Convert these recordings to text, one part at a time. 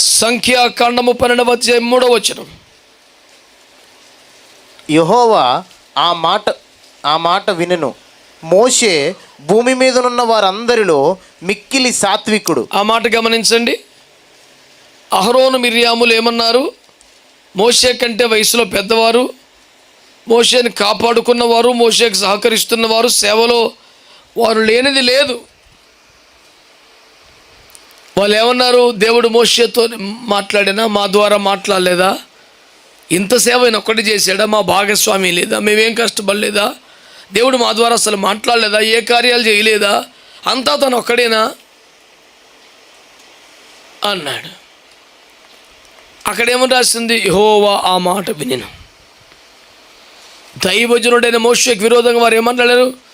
సంఖ్యాకాండము పన్నెండవ అధ్యాయం మూడవ వచనం. యహోవా ఆ మాట ఆ మాట వినెను. మోషే భూమి మీదనున్న వారందరిలో మిక్కిలి సాత్వికుడు. ఆ మాట గమనించండి. అహరోను మిర్యాములు ఏమన్నారు? మోషే కంటే వయసులో పెద్దవారు మోషేని కాపాడుకున్నవారు మోషేకి సహకరిస్తున్నవారు సేవలో వారు లేనిది లేదు. వాళ్ళు ఏమన్నారు? దేవుడు మోషతో మాట్లాడినా మా ద్వారా మాట్లాడలేదా? ఇంత సేవ ఆయన ఒక్కటి చేశాడా? మా భాగస్వామి లేదా? మేమేం కష్టపడలేదా? దేవుడు మా ద్వారా అసలు మాట్లాడలేదా? ఏ కార్యాలు చేయలేదా? అంతా తను ఒక్కడేనా? అన్నాడు. అక్కడేమో రాసింది? యహోవా ఆ మాట వినిను. దైవజనుడైన మోషకు విరోధంగా వారు ఏమన్నాడారు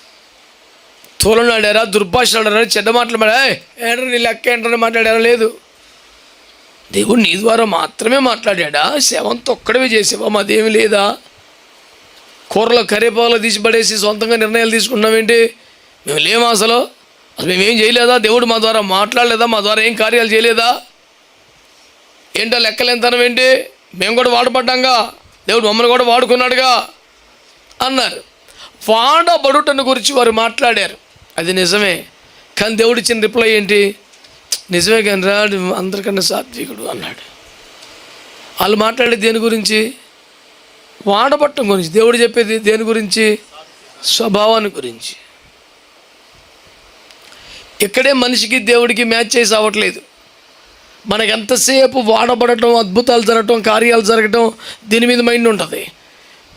తోలనాడారా దుర్భాషలాడారా చెడ్డ మాటలు మాడా? నీ లెక్క ఏంటని మాట్లాడారా లేదు. దేవుడు నీ ద్వారా మాత్రమే మాట్లాడా సేవంతో ఒక్కడమే చేసేవా? మాదేమి లేదా? కూరలో కరివేపాలు తీసి పడేసి సొంతంగా నిర్ణయాలు తీసుకున్నామేంటి మేము లేమా అసలు. అసలు మేమేం చేయలేదా? దేవుడు మా ద్వారా మాట్లాడలేదా? మా ద్వారా ఏం కార్యాలు చేయలేదా? ఏంటో లెక్కలేంతనం ఏంటి? మేము కూడా వాడబడ్డాంగా. దేవుడు మమ్మల్ని కూడా వాడుకున్నాడుగా. అన్నారు. వాడబడుటను గురించి వారు మాట్లాడారు. అది నిజమే. కానీ దేవుడు ఇచ్చిన రిప్లై ఏంటి? నిజమే కానీ రాడు అందరికన్నా సాత్వికుడు అన్నాడు. వాళ్ళు మాట్లాడే దేని గురించి? వాడబట్టం గురించి. దేవుడు చెప్పేది దేని గురించి? స్వభావాన్ని గురించి. ఇక్కడే మనిషికి దేవుడికి మ్యాచ్ చేసి అవ్వట్లేదు. మనకు ఎంతసేపు వాడబడటం అద్భుతాలు జరగటం కార్యాలు జరగటం దీని మీద మైండ్ ఉంటుంది.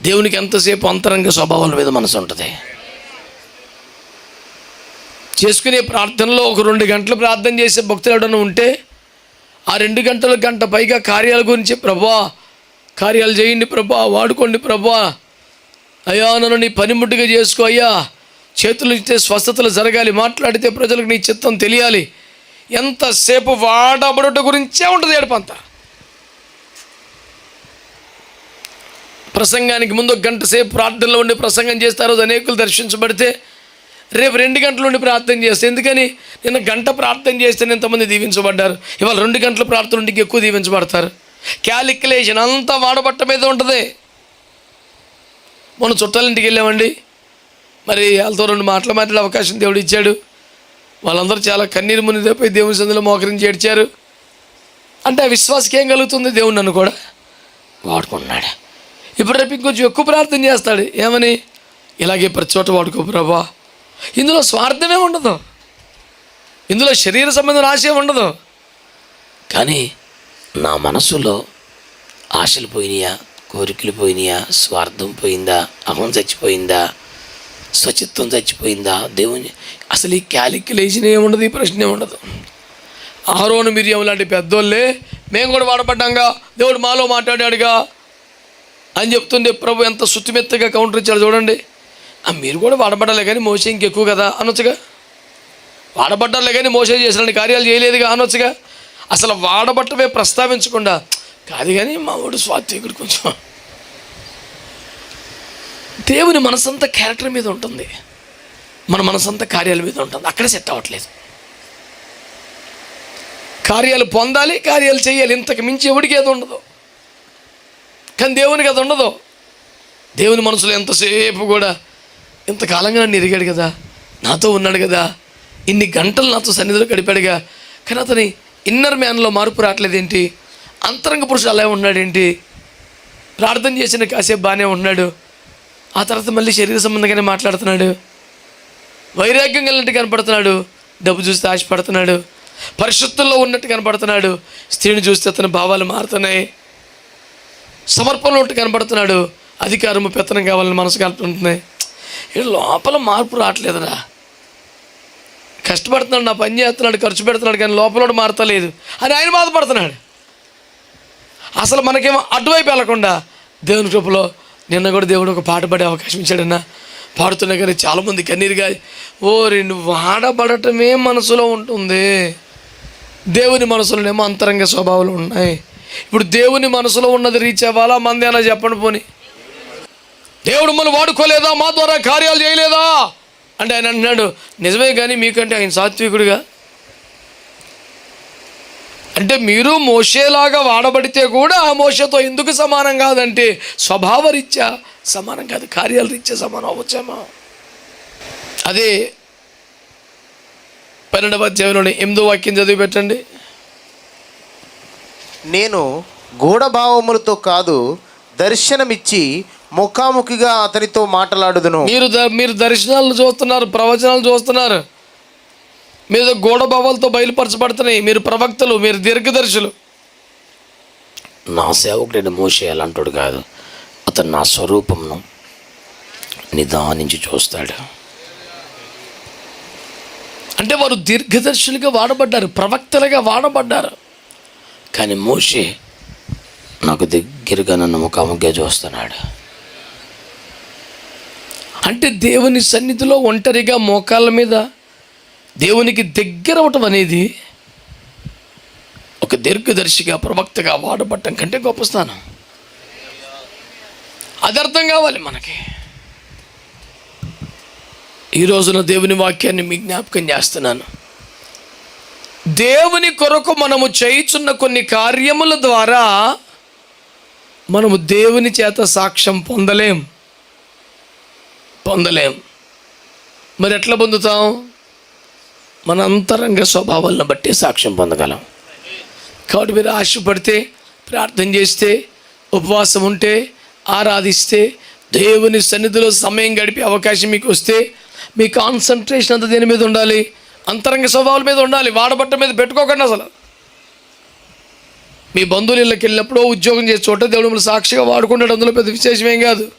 దేవునికి ఎంతసేపు అంతరంగ స్వభావాల మీద మనసు ఉంటుంది. చేసుకునే ప్రార్థనలో ఒక రెండు గంటలు ప్రార్థన చేసే భక్తులు ఎవడన్నా ఉంటే ఆ రెండు గంటల గంట పైగా కార్యాల గురించి ప్రభా కార్యాలు చేయండి ప్రభా వాడుకోండి ప్రభా. అయ్యా నన్ను నీ పనిముట్టుగా చేసుకో అయ్యా. చేతులు ఇస్తే స్వస్థతలు జరగాలి. మాట్లాడితే ప్రజలకు నీ చిత్తం తెలియాలి. ఎంతసేపు వాడబడుట గురించే ఉంటుంది ఏడుపంతా ప్రసంగానికి ముందు గంట సేపు ప్రార్థనలో ఉండి ప్రసంగం చేస్తారు అనేకులు దర్శించబడితే రేపు రెండు గంటల నుండి ప్రార్థన చేస్తే ఎందుకని? నిన్న గంట ప్రార్థన చేస్తే ఎంతమంది దీవించబడ్డారు? ఇవాళ రెండు గంటల ప్రార్థన నుండి ఎక్కువ దీవించబడతారు. క్యాలిక్యులేషన్ అంతా వాడబట్ట మీద ఉంటుంది. మొన్న చుట్టాలింటికి వెళ్ళామండి. మరి వాళ్ళతో రెండు మాటలు మాట్లాడే అవకాశం దేవుడు ఇచ్చాడు. వాళ్ళందరూ చాలా కన్నీరు మునిగిపోయి దేవుని సందులో మోకరించి ఏడ్చారు. అంటే ఆ విశ్వాసకి ఏం కలుగుతుంది దేవుడు నన్ను కూడా? వాడుకున్నాడు ఇప్పుడు రేపు ఇంకొంచెం ఎక్కువ ప్రార్థన చేస్తాడు. ఏమని? ఇలాగే ప్రతి చోట వాడుకో ప్రభా. ఇందులో స్వార్థమే ఉండదు. ఇందులో శరీర సంబంధం ఆశయం ఉండదు. కానీ నా మనసులో ఆశలు పోయినాయా కోరికలు పోయినాయా స్వార్థం పోయిందా అహం చచ్చిపోయిందా స్వచిత్వం చచ్చిపోయిందా దేవుని అసలు ఈ క్యాలిక్యులేషన్ ఏముండదు ఈ ప్రశ్న ఏముండదు ఆరోను మిరియం లాంటి పెద్దోళ్ళే మేము కూడా వాడబడ్డాంగా దేవుడు మాలో మాట్లాడాడుగా అని చెప్తుండే ప్రభు ఎంత శుతిమెత్తగా కౌంటర్ ఇచ్చాడు చూడండి. మీరు కూడా వాడబడ్డాలే కానీ మోసే ఇంకెక్కువ కదా అనొచ్చుగా? వాడబడ్డాలే కానీ మోసే చేసిన కార్యాలు చేయలేదుగా అనొచ్చుగా? అసలు వాడబట్టమే ప్రస్తావించకుండా కాదు కానీ మా వాడు స్వాత్వికుడు కొంచెం దేవుని మనసంతా క్యారెక్టర్ మీద ఉంటుంది. మన మనసంతా కార్యాల మీద ఉంటుంది. అక్కడ సెట్ అవ్వట్లేదు. కార్యాలు పొందాలి కార్యాలు చేయాలి. ఇంతకు మించి ఎవడికి ఏది ఉండదు. కానీ దేవునికి అది ఉండదు. దేవుని మనసులో ఎంతసేపు కూడా ఇంతకాలంగా నన్ను ఎరిగాడు కదా? నాతో ఉన్నాడు కదా? ఇన్ని గంటలు నాతో సన్నిధిలో గడిపాడుగా. కానీ అతని ఇన్నర్ మ్యాన్లో మార్పు రావట్లేదేంటి? అంతరంగ పురుషుడు అలా ఉన్నాడేంటి? ప్రార్థన చేసిన కాసేపు బాగానే ఉన్నాడు. ఆ తర్వాత మళ్ళీ శరీర సంబంధంగానే మాట్లాడుతున్నాడు. వైరాగ్యం కలిగినట్టు కనపడుతున్నాడు. డబ్బు చూస్తే ఆశపడుతున్నాడు. పరిశుద్ధంలో ఉన్నట్టు కనపడుతున్నాడు. స్త్రీని చూస్తే అతని భావాలు మారుతున్నాయి. సమర్పణలో ఉన్నట్టు కనపడుతున్నాడు. అధికారము పెత్తనం కావాలని మనసు కలుపుతుంటున్నాయి లోపల మార్పు రావట్లేదురా. కష్టపడుతున్నాడు నా పని చేస్తున్నాడు ఖర్చు పెడుతున్నాడు కానీ లోపల మారతలేదు. అని ఆయన బాధపడుతున్నాడు. అసలు మనకేమో అటువైపు వెళ్ళకుండా దేవుని కృపలో నిన్న కూడా దేవుడు ఒక పాట పాడే అవకాశం ఇచ్చాడన్నా. పాడుతున్నా కానీ చాలామంది కన్నీరుగా ఓ రెండు వాడబడటమే మనసులో ఉంటుంది. దేవుని మనసులోనేమో అంతరంగ స్వభావాలు ఉన్నాయి. ఇప్పుడు దేవుని మనసులో ఉన్నది రీచ్ అవ్వాలా? మంది అలా చెప్పండి పోని. దేవుడు మనం వాడుకోలేదా? మా ద్వారా కార్యాలు చేయలేదా? అంటే ఆయన అంటున్నాడు నిజమే కానీ మీకంటే ఆయన సాత్వికుడిగా? అంటే మీరు మోషేలాగా వాడబడితే కూడా ఆ మోషతో ఎందుకు సమానం కాదంటే స్వభావ రీత్యా సమానం కాదు కార్యాల రీత్యా సమానం అవ్వచ్చామా. అదే పన్నెండవ అధ్యాయంలోని ఎనిమిదో వాక్యం చదివి పెట్టండి నేను గూఢభావములతో కాదు దర్శనమిచ్చి ముఖాముఖిగా అతనితో మాట్లాడుదును. మీరు ద- మీరు దర్శనాలు చూస్తున్నారు ప్రవచనాలు చూస్తున్నారు. మీరు గోడభావాలతో బయలుపరచబడుతున్నాయి. మీరు ప్రవక్తలు మీరు దీర్ఘదర్శులు. నా సేవకుడైన మోషే అలాంటోడు కాదు. అతను నా స్వరూపమును నిదానించి చూస్తాడు. అంటే వారు దీర్ఘదర్శులుగా వాడబడ్డారు ప్రవక్తలుగా వాడబడ్డారు. కానీ మోషే నాకు దగ్గరగా నన్ను ముఖాముఖిగా చూస్తున్నాడు. అంటే దేవుని సన్నిధిలో ఒంటరిగా మోకాళ్ళ మీద దేవునికి దగ్గర అవటం అనేది ఒక దీర్ఘదర్శిగా ప్రవక్తగా వాడబట్టం కంటే గొప్ప స్థానం. అది అర్థం కావాలి మనకి. ఈ రోజున దేవుని వాక్యాన్ని మీ జ్ఞాపకం చేస్తున్నాను. దేవుని కొరకు మనము చేయుచున్న కొన్ని కార్యముల ద్వారా మనము దేవుని చేత సాక్ష్యం పొందలేం. పొందలేం. మరి ఎట్లా పొందుతాం? మన అంతరంగ స్వభావాలను బట్టి సాక్ష్యం పొందగలం. కాబట్టి మీరు ఆశపడితే ప్రార్థన చేస్తే ఉపవాసం ఉంటే ఆరాధిస్తే దేవుని సన్నిధిలో సమయం గడిపే అవకాశం మీకు వస్తే మీ కాన్సన్ట్రేషన్ అంతా దేని మీద ఉండాలి? అంతరంగ స్వభావాల మీద ఉండాలి. వాడబట్ట మీద పెట్టుకోకండి అసలు. మీ బంధువుల ఇళ్ళకి వెళ్ళినప్పుడు ఉద్యోగం చేసే చోట దేవుడు మిమ్మల్ని సాక్షిగా వాడుకుంటాడు అందులో పెద్ద విశేషమేం కాదు.